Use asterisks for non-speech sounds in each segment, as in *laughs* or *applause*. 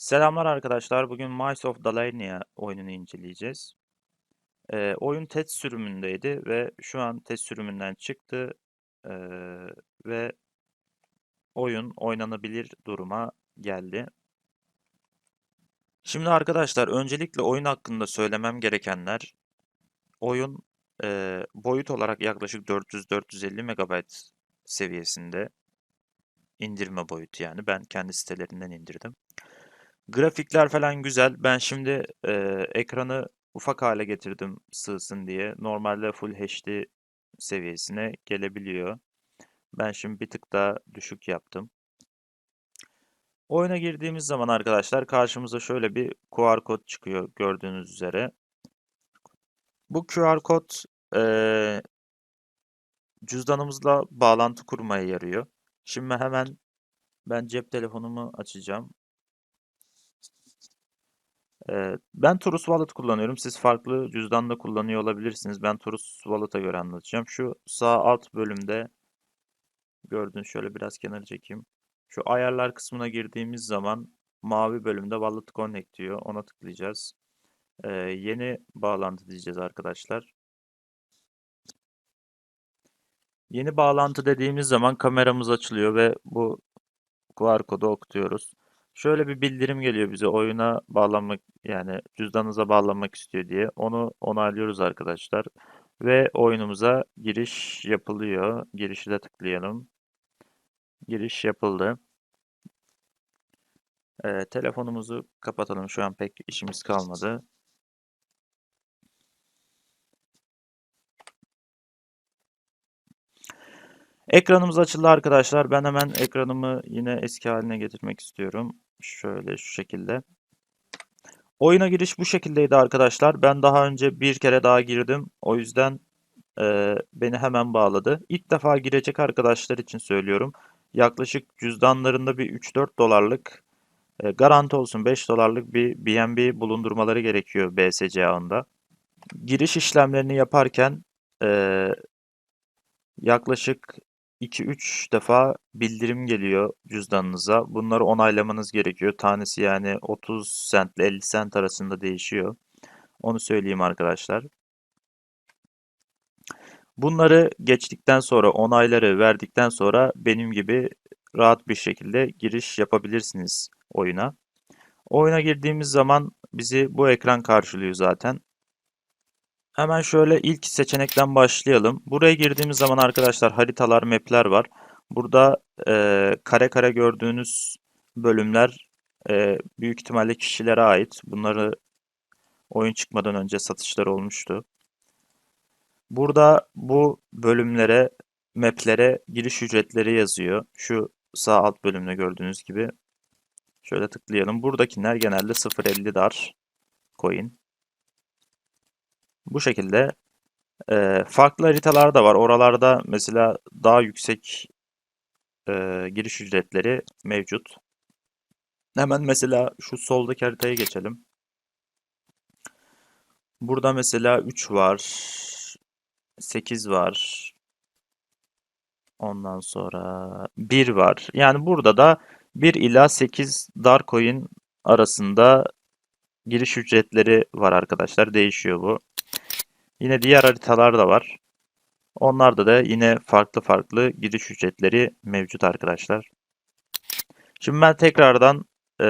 Selamlar arkadaşlar. Bugün Mice of Dalinia oyununu inceleyeceğiz. Ee, oyun test sürümündeydi ve şu an test sürümünden çıktı ee, ve oyun oynanabilir duruma geldi. Şimdi arkadaşlar öncelikle oyun hakkında söylemem gerekenler oyun ee, boyut olarak yaklaşık 400-450 MB seviyesinde indirme boyutu yani ben kendi sitelerinden indirdim. Grafikler falan güzel. Ben şimdi e, ekranı ufak hale getirdim sığsın diye. Normalde Full HD seviyesine gelebiliyor. Ben şimdi bir tık daha düşük yaptım. Oyuna girdiğimiz zaman arkadaşlar karşımıza şöyle bir QR kod çıkıyor gördüğünüz üzere. Bu QR kod e, cüzdanımızla bağlantı kurmaya yarıyor. Şimdi hemen ben cep telefonumu açacağım. Ben Turus Wallet kullanıyorum. Siz farklı cüzdan da kullanıyor olabilirsiniz. Ben Turus Wallet'a göre anlatacağım. Şu sağ alt bölümde gördüğünüz şöyle biraz kenara çekeyim. Şu ayarlar kısmına girdiğimiz zaman mavi bölümde Wallet Connect diyor. Ona tıklayacağız. Ee, yeni bağlantı diyeceğiz arkadaşlar. Yeni bağlantı dediğimiz zaman kameramız açılıyor ve bu QR kodu okutuyoruz. Şöyle bir bildirim geliyor bize oyuna bağlanmak yani cüzdanınıza bağlanmak istiyor diye. Onu onaylıyoruz arkadaşlar. Ve oyunumuza giriş yapılıyor. Girişi de tıklayalım. Giriş yapıldı. Ee, telefonumuzu kapatalım. Şu an pek işimiz kalmadı. Ekranımız açıldı arkadaşlar. Ben hemen ekranımı yine eski haline getirmek istiyorum. Şöyle şu şekilde. Oyuna giriş bu şekildeydi arkadaşlar. Ben daha önce bir kere daha girdim. O yüzden e, beni hemen bağladı. İlk defa girecek arkadaşlar için söylüyorum. Yaklaşık cüzdanlarında bir 3-4 dolarlık e, garanti olsun 5 dolarlık bir BNB bulundurmaları gerekiyor BSC ağında. Giriş işlemlerini yaparken e, yaklaşık 2-3 defa bildirim geliyor cüzdanınıza. Bunları onaylamanız gerekiyor. Tanesi yani 30 cent ile 50 cent arasında değişiyor. Onu söyleyeyim arkadaşlar. Bunları geçtikten sonra onayları verdikten sonra benim gibi rahat bir şekilde giriş yapabilirsiniz oyuna. Oyuna girdiğimiz zaman bizi bu ekran karşılıyor zaten. Hemen şöyle ilk seçenekten başlayalım. Buraya girdiğimiz zaman arkadaşlar haritalar, mapler var. Burada e, kare kare gördüğünüz bölümler e, büyük ihtimalle kişilere ait. Bunları oyun çıkmadan önce satışlar olmuştu. Burada bu bölümlere, maplere giriş ücretleri yazıyor. Şu sağ alt bölümde gördüğünüz gibi. Şöyle tıklayalım. Buradakiler genelde 0.50 dar coin. Bu şekilde e, farklı haritalar da var. Oralarda mesela daha yüksek e, giriş ücretleri mevcut. Hemen mesela şu soldaki haritaya geçelim. Burada mesela 3 var. 8 var. Ondan sonra 1 var. Yani burada da 1 ila 8 dar coin arasında giriş ücretleri var arkadaşlar. Değişiyor bu. Yine diğer haritalar da var. Onlarda da yine farklı farklı giriş ücretleri mevcut arkadaşlar. Şimdi ben tekrardan e,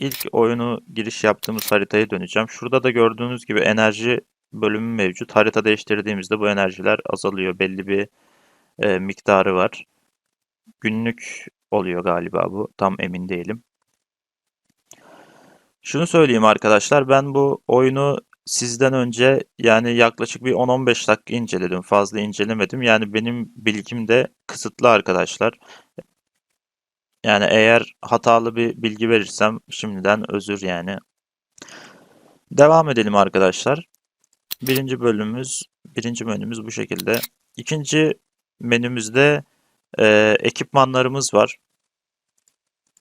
ilk oyunu giriş yaptığımız haritaya döneceğim. Şurada da gördüğünüz gibi enerji bölümü mevcut. Harita değiştirdiğimizde bu enerjiler azalıyor. Belli bir e, miktarı var. Günlük oluyor galiba bu. Tam emin değilim. Şunu söyleyeyim arkadaşlar. Ben bu oyunu sizden önce yani yaklaşık bir 10-15 dakika inceledim. Fazla incelemedim. Yani benim bilgim de kısıtlı arkadaşlar. Yani eğer hatalı bir bilgi verirsem şimdiden özür yani. Devam edelim arkadaşlar. Birinci bölümümüz, birinci menümüz bu şekilde. İkinci menümüzde e, ekipmanlarımız var.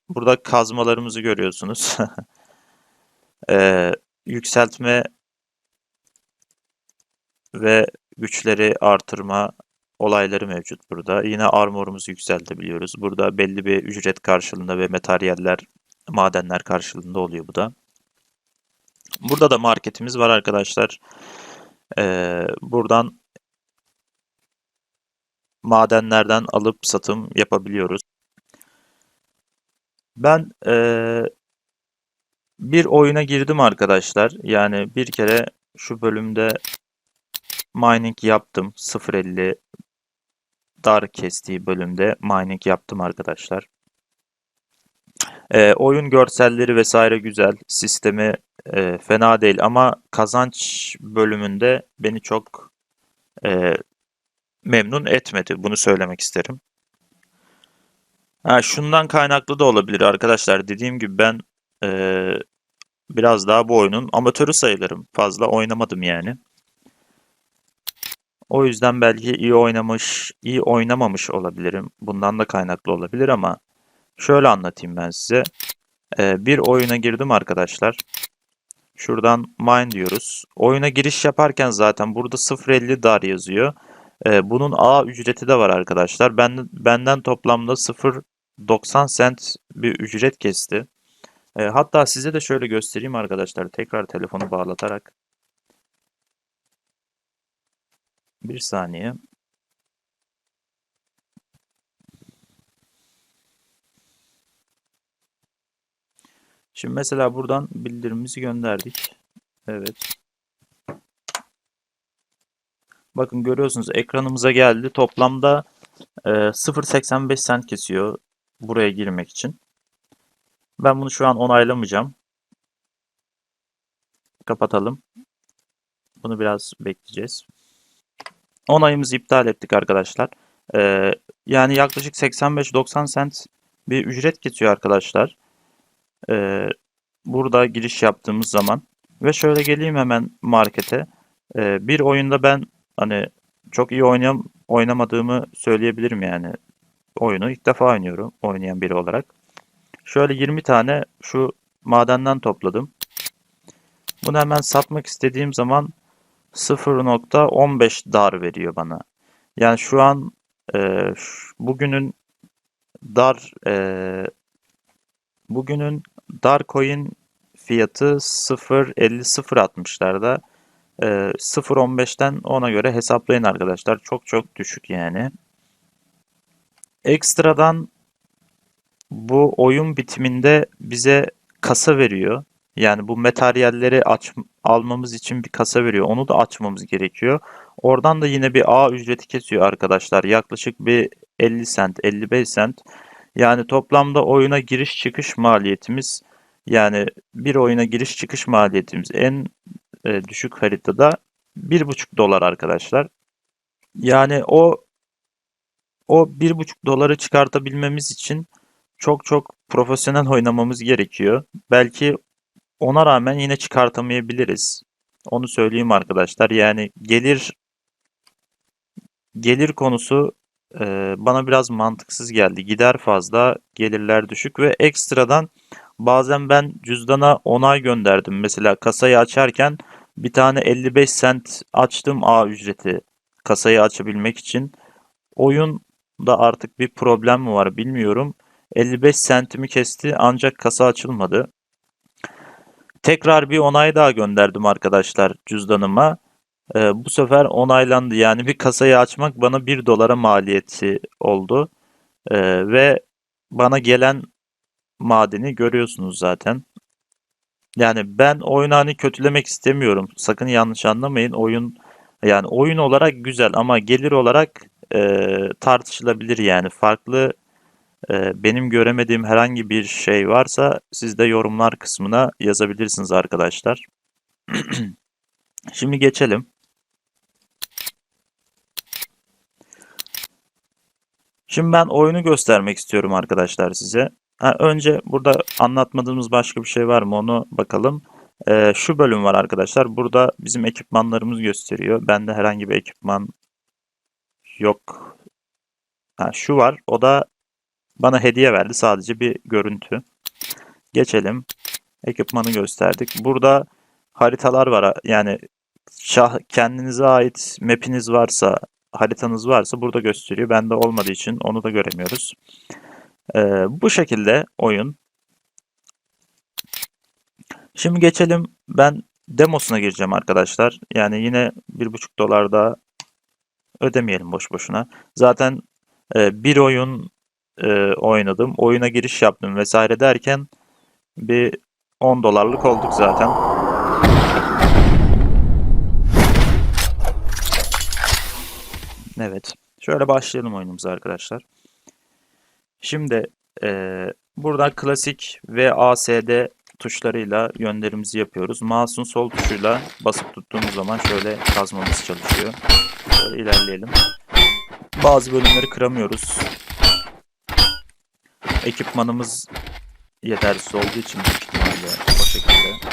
Burada kazmalarımızı görüyorsunuz. *laughs* e, yükseltme ve güçleri artırma olayları mevcut burada. Yine armorumuzu yükseltebiliyoruz. Burada belli bir ücret karşılığında ve materyaller Madenler karşılığında oluyor bu da. Burada da marketimiz var arkadaşlar. Ee, buradan madenlerden alıp satım yapabiliyoruz. Ben ee, bir oyuna girdim arkadaşlar. Yani bir kere şu bölümde mining yaptım. 0.50 dar kestiği bölümde mining yaptım arkadaşlar. Ee, oyun görselleri vesaire güzel. Sistemi e, fena değil ama kazanç bölümünde beni çok e, memnun etmedi. Bunu söylemek isterim. Ha, şundan kaynaklı da olabilir arkadaşlar. Dediğim gibi ben e, biraz daha bu oyunun amatörü sayılırım. Fazla oynamadım yani. O yüzden belki iyi oynamış, iyi oynamamış olabilirim. Bundan da kaynaklı olabilir ama şöyle anlatayım ben size. Ee, bir oyuna girdim arkadaşlar. Şuradan mine diyoruz. Oyuna giriş yaparken zaten burada 0.50 dar yazıyor. Ee, bunun A ücreti de var arkadaşlar. Ben, benden toplamda 0.90 cent bir ücret kesti. Ee, hatta size de şöyle göstereyim arkadaşlar. Tekrar telefonu bağlatarak. Bir saniye. Şimdi mesela buradan bildirimimizi gönderdik. Evet. Bakın görüyorsunuz ekranımıza geldi. Toplamda e, 0.85 cent kesiyor buraya girmek için. Ben bunu şu an onaylamayacağım. Kapatalım. Bunu biraz bekleyeceğiz. Onayımızı iptal ettik arkadaşlar. Ee, yani yaklaşık 85-90 cent bir ücret kesiyor arkadaşlar. Ee, burada giriş yaptığımız zaman. Ve şöyle geleyim hemen markete. Ee, bir oyunda ben hani çok iyi oynayam oynamadığımı söyleyebilirim yani. Oyunu ilk defa oynuyorum oynayan biri olarak. Şöyle 20 tane şu madenden topladım. Bunu hemen satmak istediğim zaman 0.15 dar veriyor bana. Yani şu an e, bugünün dar e, bugünün dar coin fiyatı 0.50 0.60'larda. E, 0.15'ten ona göre hesaplayın arkadaşlar. Çok çok düşük yani. Ekstradan bu oyun bitiminde bize kasa veriyor. Yani bu materyalleri aç, almamız için bir kasa veriyor. Onu da açmamız gerekiyor. Oradan da yine bir A ücreti kesiyor arkadaşlar. Yaklaşık bir 50 cent, 55 cent. Yani toplamda oyuna giriş çıkış maliyetimiz yani bir oyuna giriş çıkış maliyetimiz en e, düşük haritada 1,5 dolar arkadaşlar. Yani o o 1,5 doları çıkartabilmemiz için çok çok profesyonel oynamamız gerekiyor. Belki ona rağmen yine çıkartamayabiliriz. Onu söyleyeyim arkadaşlar. Yani gelir gelir konusu e, bana biraz mantıksız geldi. Gider fazla, gelirler düşük ve ekstradan bazen ben cüzdana onay gönderdim. Mesela kasayı açarken bir tane 55 cent açtım A ücreti kasayı açabilmek için. Oyun da artık bir problem mi var bilmiyorum. 55 centimi kesti ancak kasa açılmadı. Tekrar bir onay daha gönderdim arkadaşlar cüzdanıma. Ee, bu sefer onaylandı. Yani bir kasayı açmak bana 1 dolara maliyeti oldu. Ee, ve bana gelen madeni görüyorsunuz zaten. Yani ben oyunu hani kötülemek istemiyorum. Sakın yanlış anlamayın. Oyun yani oyun olarak güzel ama gelir olarak e, tartışılabilir yani. Farklı e, benim göremediğim herhangi bir şey varsa siz de yorumlar kısmına yazabilirsiniz arkadaşlar. *clears throat* Şimdi geçelim. Şimdi ben oyunu göstermek istiyorum arkadaşlar size. Ha, önce burada anlatmadığımız başka bir şey var mı onu bakalım. Ee, şu bölüm var arkadaşlar. Burada bizim ekipmanlarımız gösteriyor. Bende herhangi bir ekipman yok. Ha, şu var. O da bana hediye verdi. Sadece bir görüntü. Geçelim. Ekipmanı gösterdik. Burada haritalar var. Yani şah, kendinize ait map'iniz varsa, haritanız varsa burada gösteriyor. Bende olmadığı için onu da göremiyoruz. Ee, bu şekilde oyun. Şimdi geçelim. Ben demosuna gireceğim arkadaşlar. Yani yine 1,5 dolar daha ödemeyelim boş boşuna. Zaten e, bir oyun e, oynadım. Oyuna giriş yaptım vesaire derken bir 10 dolarlık olduk zaten. Evet. Şöyle başlayalım oyunumuza arkadaşlar. Şimdi eee buradan klasik ve ASD tuşlarıyla yönlerimizi yapıyoruz. Mouse'un sol tuşuyla basıp tuttuğumuz zaman şöyle kazmamız çalışıyor. Şöyle ilerleyelim. Bazı bölümleri kıramıyoruz. Ekipmanımız yetersiz olduğu için büyük ihtimalle o şekilde.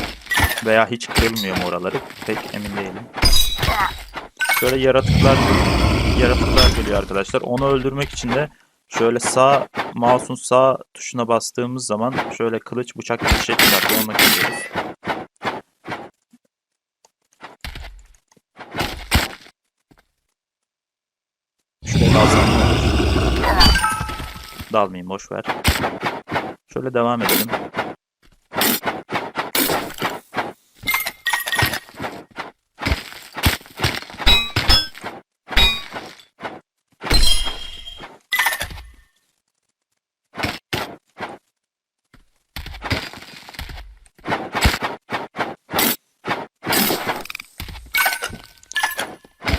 Veya hiç kırılmıyor mu oraları pek emin değilim. Şöyle yaratıklar yaratıklar geliyor arkadaşlar. Onu öldürmek için de şöyle sağ mouse'un sağ tuşuna bastığımız zaman şöyle kılıç bıçak gibi şey çıkartıyor. Onunla kesiyoruz. Olur? Dalmayayım boş ver. Şöyle devam edelim.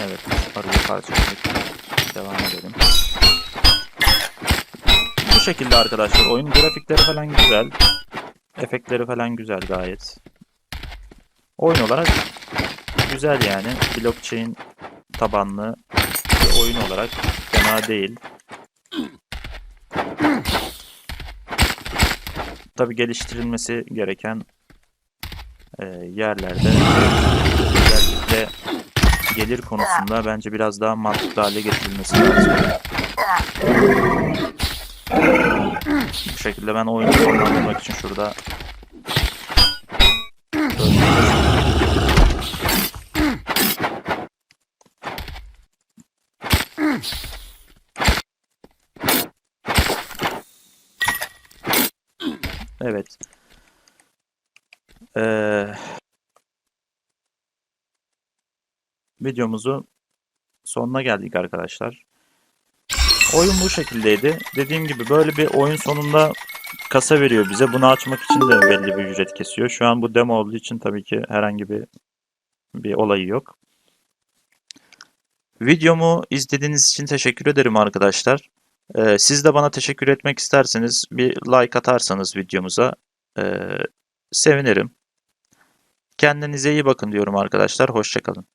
Evet, arıyı parçaladık. Devam edelim. Şekilde arkadaşlar. Oyun grafikleri falan güzel. Efektleri falan güzel gayet. Oyun olarak güzel yani. Blockchain tabanlı bir oyun olarak fena değil. Tabi geliştirilmesi gereken e, yerlerde özellikle gelir konusunda bence biraz daha mantıklı hale getirilmesi lazım. Bu şekilde ben oyunu sonlandırmak için şurada Evet. Ee, videomuzu sonuna geldik arkadaşlar. Oyun bu şekildeydi. Dediğim gibi böyle bir oyun sonunda kasa veriyor bize. Bunu açmak için de belli bir ücret kesiyor. Şu an bu demo olduğu için tabii ki herhangi bir bir olayı yok. Videomu izlediğiniz için teşekkür ederim arkadaşlar. Ee, siz de bana teşekkür etmek isterseniz bir like atarsanız videomuza ee, sevinirim. Kendinize iyi bakın diyorum arkadaşlar. Hoşçakalın.